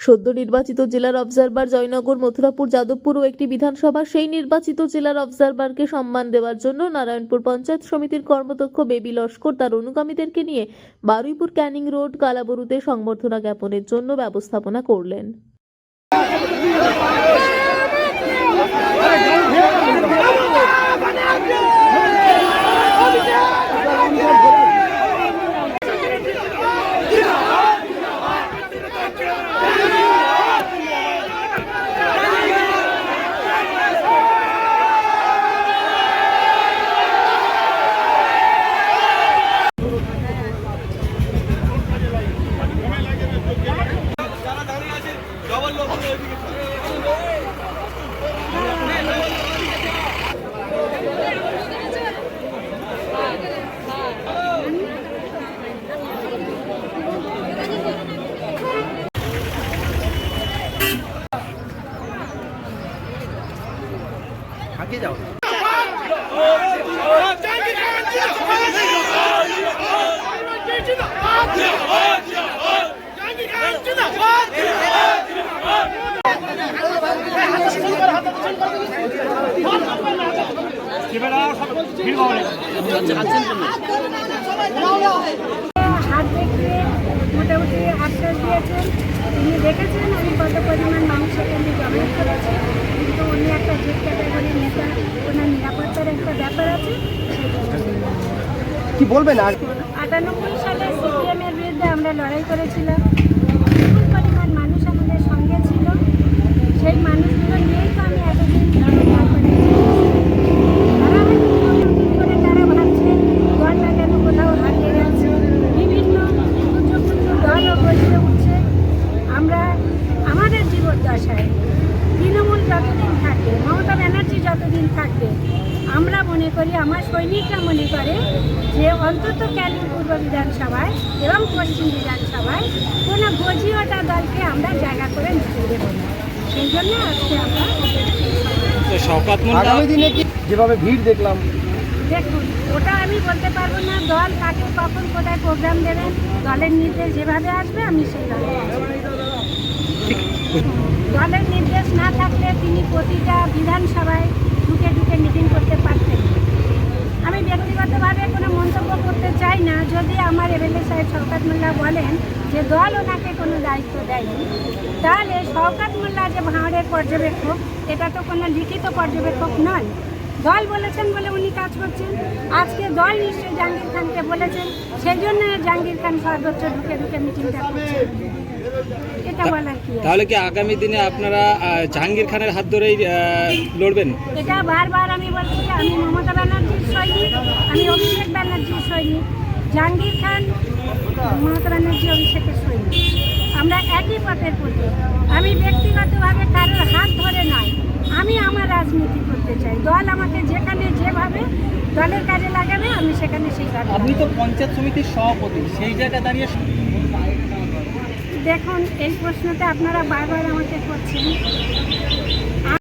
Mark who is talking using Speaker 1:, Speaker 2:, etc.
Speaker 1: সদ্য নির্বাচিত জেলার অবজারভার জয়নগর, মথুরাপুর, যাদবপুর ও একটি বিধানসভা, সেই নির্বাচিত জেলার অবজারভারকে সম্মান দেওয়ার জন্য নারায়ণপুর পঞ্চায়েত সমিতির কর্মদক্ষ বেবি লস্কর তার অনুগামীদেরকে নিয়ে বারুইপুর ক্যানিং রোড, কালাবরুতে সংবর্ধনা জ্ঞাপনের জন্য ব্যবস্থাপনা করলেন।
Speaker 2: 给点。
Speaker 3: হাত দেখে মোটামুটি আশ্বাস দিয়েছেন তিনি দেখেছেন আমি কত পরিমাণ মানুষ এখানে জমা করেছি কিন্তু উনি একটা জেট ক্যাটাগরির নেতা নিরাপত্তার একটা ব্যাপার আছে।
Speaker 2: কি বলবেন আর
Speaker 3: আটানব্বই সালে সিপিএমের বিরুদ্ধে আমরা লড়াই করেছিলাম মনে করি আমার সৈনিকরা মনে করে যে অন্তত ক্যানিং পূর্ব বিধানসভায় এবং পশ্চিম বিধানসভায় কোনো গজিওটা দলকে আমরা জায়গা করে নিতে দেবো না। সেই জন্য আজকে আমরা
Speaker 2: আগামী দিনে কি যেভাবে ভিড় দেখলাম।
Speaker 3: দেখুন ওটা আমি বলতে পারব না দল কাকে কখন কোথায় প্রোগ্রাম দেবেন দলের নির্দেশ যেভাবে আসবে আমি সেইভাবে দলের নির্দেশ না থাকলে তিনি প্রতিটা বিধানসভায় ঢুকে ঢুকে মিটিং করতে পারতেন আমি ব্যক্তিগতভাবে কোনো মন্তব্য করতে চাই না যদি আমার এমএলএ সাহেব শওকাত মোল্লা বলেন যে দল ওনাকে কোনো দায়িত্ব দেয়নি। তাহলে শওকাত মোল্লা যে ভাঁড়ের পর্যবেক্ষক এটা তো কোনো লিখিত পর্যবেক্ষক নয়। দল বলেছেন বলে উনি কাজ করছেন। আজকে দল নিশ্চয়ই জাহাঙ্গীর খানকে বলেছেন। সেই জন্য জাহাঙ্গীর খান সর্বোচ্চ ঢুকে ঢুকে মিটিংটা করছেন। এটা বলার কি
Speaker 4: তাহলে কি আগামী দিনে আপনারা জাহাঙ্গীর খানের হাত ধরেই লড়বেন?
Speaker 3: এটা বারবার আমি বলছি আমি মমতা ব্যানার্জির সৈনিক আমি অভিষেক ব্যানার্জির সৈনিক। জাহাঙ্গীর খান মমতা ব্যানার্জি অভিষেকের সৈনিক আমরা একই পথের প্রতি। আমি ব্যক্তিগতভাবে কারোর হাত ধরে নয়। আমি আমার রাজনীতি করতে চাই। দল আমাকে যেখানে যেভাবে দলের কাজে লাগাবে আমি সেখানে সেইভাবে
Speaker 5: আপনি তো পঞ্চায়েত সমিতির সভাপতি সেই জায়গায় দাঁড়িয়ে
Speaker 3: দেখুন এই প্রশ্নটা আপনারা বারবার আমাকে করছেন।